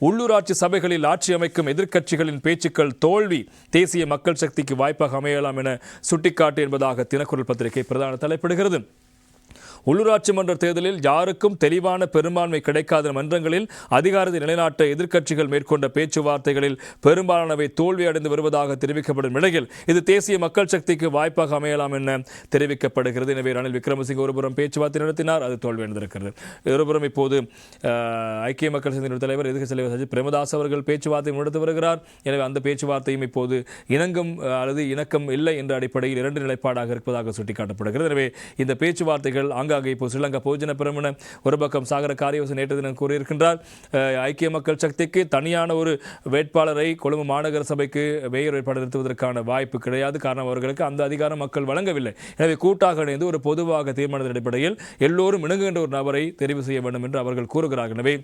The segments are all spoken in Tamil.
உள்ளூராட்சி சபைகளில் ஆட்சி அமைக்கும் எதிர்க்கட்சிகளின் பேச்சுக்கள் தோல்வி. தேசிய மக்கள் சக்திக்கு வாய்ப்பாக அமையலாம் என சுட்டிக்காட்டு என்பதாக தினக்குரல் பத்திரிகை பிரதான தலைப்பிடுகிறது. உள்ளூராட்சி மன்ற தேர்தலில் யாருக்கும் தெளிவான பெரும்பான்மை கிடைக்காத மன்றங்களில் அதிகாரத்தை நிலைநாட்ட எதிர்க்கட்சிகள் மேற்கொண்ட பேச்சுவார்த்தைகளில் பெரும்பாலானவை தோல்வியடைந்து வருவதாக தெரிவிக்கப்படும் நிலையில் இது தேசிய மக்கள் சக்திக்கு வாய்ப்பாக அமையலாம் என தெரிவிக்கப்படுகிறது. எனவே ரணில் விக்ரமசிங்க ஒருபுறம் பேச்சுவார்த்தை நடத்தினார் அது தோல்வியடைந்திருக்கிறது ஒருபுறம் இப்போது ஐக்கிய மக்கள் சக்தியின் தலைவர் எதிர்க்கட்சி தலைவர் சஜித் பிரேமதாஸ் அவர்கள் பேச்சுவார்த்தை நடத்தி வருகிறார். எனவே அந்த பேச்சுவார்த்தையும் இப்போது இணங்கும் அல்லது இணக்கம் இல்லை என்ற அடிப்படையில் இரண்டு நிலைப்பாடாக இருப்பதாக சுட்டிக்காட்டப்படுகிறது. எனவே இந்த பேச்சுவார்த்தைகள் ஆங்காங்கே இப்போ ஸ்ரீலங்கா பொதுஜன பிரமுன ஒரு பக்கம் சாகர காரியவசன் நேற்று தினம் கூறியிருக்கின்றார். ஐக்கிய மக்கள் சக்திக்கு தனியான ஒரு வேட்பாளரை கொழும்பு மாநகர சபைக்கு மேயர் வேட்பாளர் நிறுத்துவதற்கான வாய்ப்பு கிடையாது. காரணம் அவர்களுக்கு அந்த அதிகாரம் மக்கள் வழங்கவில்லை. எனவே கூட்டாக இணைந்து ஒரு பொதுவாக தீர்மானத்தின் அடிப்படையில் எல்லோரும் இணங்குகின்ற ஒரு நபரை தெரிவு செய்ய வேண்டும் என்று அவர்கள் கூறுகிறார்கள். எனவே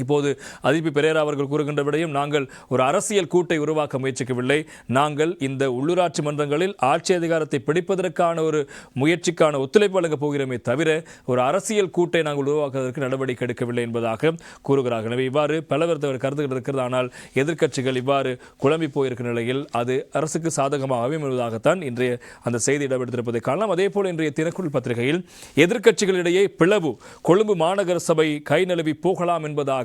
இப்போது அதிபி பெரேரா அவர்கள் கூறுகின்ற விடையும் நாங்கள் ஒரு அரசியல் கூட்டை உருவாக்க முயற்சிக்கவில்லை. நாங்கள் இந்த உள்ளூராட்சி மன்றங்களில் ஆட்சி அதிகாரத்தை பிடிப்பதற்கான ஒரு முயற்சிக்கான ஒத்துழைப்பு வழங்கப் போகிறோமே தவிர ஒரு அரசியல் கூட்டை நாங்கள் உருவாக்குவதற்கு நடவடிக்கை எடுக்கவில்லை என்பதாக கூறுகிறார்கள். எனவே இவ்வாறு பலவர் கருத்துக்கள் இருக்கிறது. ஆனால் எதிர்க்கட்சிகள் இவ்வாறு குழம்பி போயிருக்கிற நிலையில் அது அரசுக்கு சாதகமாக அமைவதாகத்தான் இன்றைய அந்த செய்தி இடம்பெடுத்திருப்பதை காணலாம். அதே போல் இன்றைய தினக்குள் பத்திரிகையில் எதிர்க்கட்சிகளிடையே பிளவு கொழும்பு மாநகர சபை கை நழுவி போகலாம் என்பதாக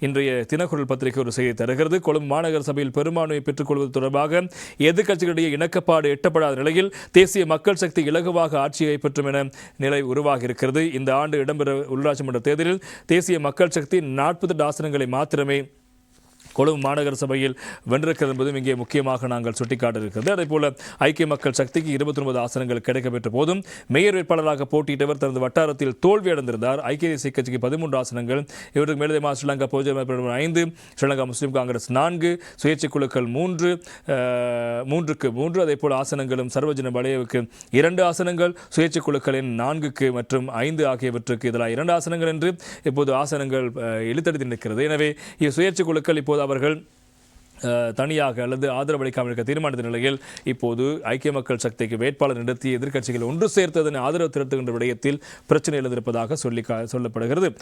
இன்றைய தினக்குரல் பத்திரிகை ஒரு செய்தி தருகிறது. கொழும்பு மாநகர சபையில் பெரும்பான்மையை பெற்றுக்கொள்வது தொடர்பாக எதிர்க்கட்சிகளிடையே இணக்கப்பாடு எட்டப்படாத நிலையில் தேசிய மக்கள் சக்தி இலகுவாக ஆட்சியை கைப்பற்றும் என நிலை உருவாகி இருக்கிறது இந்த ஆண்டு இடம்பெற உள்ளாட்சி மன்ற தேர்தலில் தேசிய மக்கள் சக்தி நாற்பது ஆசனங்களை மாத்திரமே கொழும்பு மாநகர சபையில் வென்றிருக்கிறது என்பதும் இங்கே முக்கியமாக நாங்கள் சுட்டிக்காட்ட இருக்கிறது அதே போல ஐக்கிய மக்கள் சக்திக்கு இருபத்தி ஒன்பது ஆசனங்கள் கிடைக்கப்பெற்ற போதும் மேயர் வேட்பாளராக போட்டியிட்டவர் தனது வட்டாரத்தில் தோல்வி அடைந்திருந்தார். ஐக்கிய தேசிய கட்சிக்கு பதிமூன்று ஆசனங்கள் இவருக்கு மேலதேமா ஸ்ரீலங்கா பொதுஜன ஐந்து ஸ்ரீலங்கா முஸ்லீம் காங்கிரஸ் நான்கு சுயேட்சை குழுக்கள் மூன்று மூன்றுக்கு மூன்று அதே போல ஆசனங்களும் சர்வஜன வலயவுக்கு இரண்டு ஆசனங்கள் சுயேட்சை குழுக்களின் நான்குக்கு மற்றும் ஐந்து ஆகியவற்றுக்கு இதில் இரண்டு ஆசனங்கள் என்று இப்போது ஆசனங்கள் இழுத்தடித்து நிற்கிறது. எனவே சுயேட்சை குழுக்கள் இப்போது அவர்கள் தனியாக அல்லது ஆதரவளிக்காமல் இருக்க தீர்மானித்த நிலையில் இப்போது ஐக்கிய மக்கள் சக்திக்கு வேட்பாளர் நிறுத்தி எதிர்க்கட்சிகள் ஒன்று சேர்த்ததன் ஆதரவு திரட்டுகின்ற விடயத்தில் பிரச்சனை எழுந்திருப்பதாக சொல்லி சொல்லப்படுகிறது.